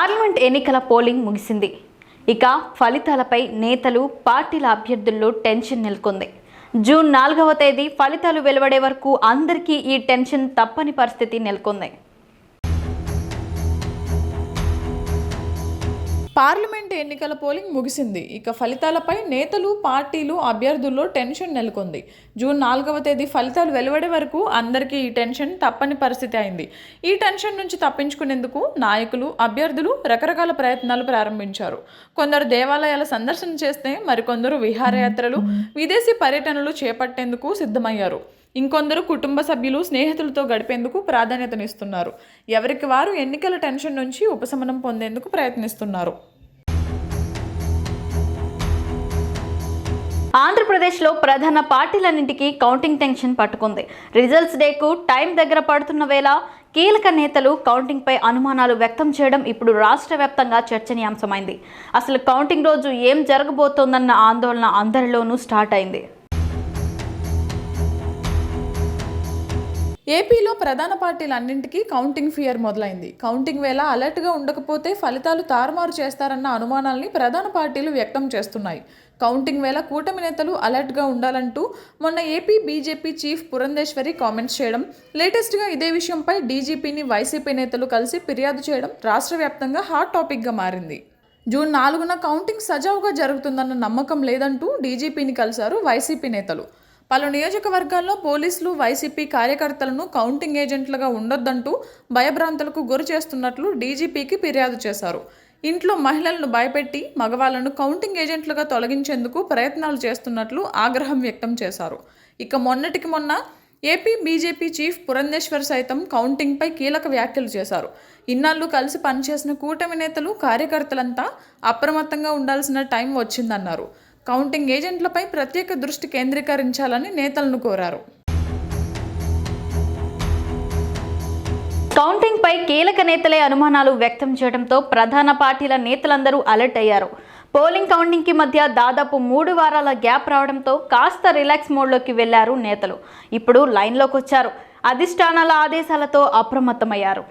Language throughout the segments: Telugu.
పార్లమెంట్ ఎన్నికల పోలింగ్ ముగిసింది. ఇక ఫలితాలపై నేతలు పార్టీల అభ్యర్థుల్లో టెన్షన్ నెలకొంది. జూన్ నాలుగవ తేదీ ఫలితాలు వెలువడే వరకు అందరికీ ఈ టెన్షన్ తప్పని పరిస్థితి నెలకొంది. పార్లమెంట్ ఎన్నికల పోలింగ్ ముగిసింది. ఇక ఫలితాలపై నేతలు పార్టీలు అభ్యర్థుల్లో టెన్షన్ నెలకొంది. జూన్ నాలుగవ తేదీ ఫలితాలు వెలువడే వరకు అందరికీ ఈ టెన్షన్ తప్పని పరిస్థితి అయింది. ఈ టెన్షన్ నుంచి తప్పించుకునేందుకు నాయకులు అభ్యర్థులు రకరకాల ప్రయత్నాలు ప్రారంభించారు. కొందరు దేవాలయాల సందర్శన చేస్తే మరికొందరు విహారయాత్రలు విదేశీ పర్యటనలు చేపట్టేందుకు సిద్ధమయ్యారు. ఇంకొందరు కుటుంబ సభ్యులు స్నేహితులతో గడిపేందుకు ప్రాధాన్యతనిస్తున్నారు. ఎవరికి వారు ఎన్నికల టెన్షన్ నుంచి ఉపశమనం పొందేందుకు ప్రయత్నిస్తున్నారు. ఆంధ్రప్రదేశ్లో ప్రధాన పార్టీలన్నింటికీ కౌంటింగ్ టెన్షన్ పట్టుకుంది. రిజల్ట్స్ డేకు టైం దగ్గర పడుతున్న వేళ కీలక నేతలు కౌంటింగ్పై అనుమానాలు వ్యక్తం చేయడం ఇప్పుడు రాష్ట్ర వ్యాప్తంగా చర్చనీయాంశమైంది. అసలు కౌంటింగ్ రోజు ఏం జరగబోతోందన్న ఆందోళన అందరిలోనూ స్టార్ట్ అయింది. ఏపీలో ప్రధాన పార్టీలన్నింటికీ కౌంటింగ్ ఫియర్ మొదలైంది. కౌంటింగ్ వేళ అలర్ట్గా ఉండకపోతే ఫలితాలు తారుమారు చేస్తారన్న అనుమానాల్ని ప్రధాన పార్టీలు వ్యక్తం చేస్తున్నాయి. కౌంటింగ్ వేళ కూటమి నేతలు అలర్ట్గా ఉండాలంటూ మొన్న AP BJP chief Purandeswari comments చేయడం లేటెస్ట్గా ఇదే విషయంపై డీజీపీని వైసీపీ నేతలు కలిసి ఫిర్యాదు చేయడం రాష్ట్ర వ్యాప్తంగా హాట్ టాపిక్గా మారింది. జూన్ నాలుగున కౌంటింగ్ సజావుగా జరుగుతుందన్న నమ్మకం లేదంటూ డీజీపీని కలిశారు వైసీపీ నేతలు. పలు నియోజకవర్గాల్లో పోలీసులు వైసీపీ కార్యకర్తలను కౌంటింగ్ ఏజెంట్లుగా ఉండొద్దంటూ భయభ్రాంతులకు గురి చేస్తున్నట్లు డీజీపీకి ఫిర్యాదు చేశారు. ఇంట్లో మహిళలను భయపెట్టి మగవాళ్ళను కౌంటింగ్ ఏజెంట్లుగా తొలగించేందుకు ప్రయత్నాలు చేస్తున్నట్లు ఆగ్రహం వ్యక్తం చేశారు. ఇక మొన్నటికి మొన్న ఏపీ బీజేపీ చీఫ్ పురంధేశ్వర్ సైతం కౌంటింగ్పై కీలక వ్యాఖ్యలు చేశారు. ఇన్నాళ్ళు కలిసి పనిచేసిన కూటమి నేతలు కార్యకర్తలంతా అప్రమత్తంగా ఉండాల్సిన టైం వచ్చిందన్నారు. కౌంటింగ్ ఏజెంట్లపై ప్రత్యేక దృష్టి కేంద్రీకరించాలని నేతలను కోరారు. కౌంటింగ్ పై కీలక నేతలే అనుమానాలు వ్యక్తం చేయడంతో ప్రధాన పార్టీల నేతలందరూ అలర్ట్ అయ్యారు. పోలింగ్ కౌంటింగ్కి మధ్య దాదాపు మూడు వారాల గ్యాప్ రావడంతో కాస్త రిలాక్స్ మోడ్లోకి వెళ్ళారు నేతలు. ఇప్పుడు లైన్లోకి వచ్చారు అధిష్టానాల ఆదేశాలతో అప్రమత్తమయ్యారు.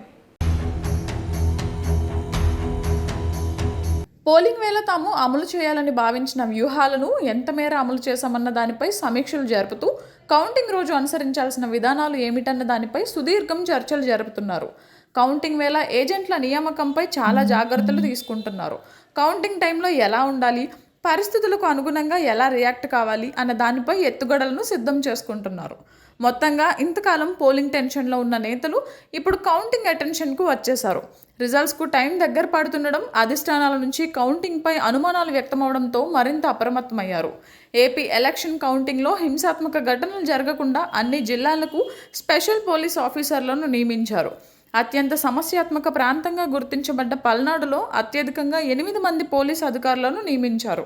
పోలింగ్ వేళ తాము అమలు చేయాలని భావించిన వ్యూహాలను ఎంత మేర అమలు చేశామన్న దానిపై సమీక్షలు జరుపుతూ కౌంటింగ్ రోజు అనుసరించాల్సిన విధానాలు ఏమిటన్న దానిపై సుదీర్ఘం చర్చలు జరుపుతున్నారు. కౌంటింగ్ వేళ ఏజెంట్ల నియామకంపై చాలా జాగ్రత్తలు తీసుకుంటున్నారు. కౌంటింగ్ టైంలో ఎలా ఉండాలి? పరిస్థితులకు అనుగుణంగా ఎలా రియాక్ట్ కావాలి అన్న దానిపై ఎత్తుగడలను సిద్ధం చేసుకుంటున్నారు. మొత్తంగా ఇంతకాలం పోలింగ్ టెన్షన్లో ఉన్న నేతలు ఇప్పుడు కౌంటింగ్ అటెన్షన్కు వచ్చేశారు. రిజల్ట్స్కు టైం దగ్గర పడుతుండడం అధిష్టానాల నుంచి కౌంటింగ్పై అనుమానాలు వ్యక్తమవడంతో మరింత అప్రమత్తమయ్యారు. ఏపీ ఎలక్షన్ కౌంటింగ్లో హింసాత్మక ఘటనలు జరగకుండా అన్ని జిల్లాలకు స్పెషల్ పోలీస్ ఆఫీసర్లను నియమించారు. అత్యంత సమస్యాత్మక ప్రాంతంగా గుర్తించబడ్డ పల్నాడులో అత్యధికంగా ఎనిమిది మంది పోలీసు అధికారులను నియమించారు.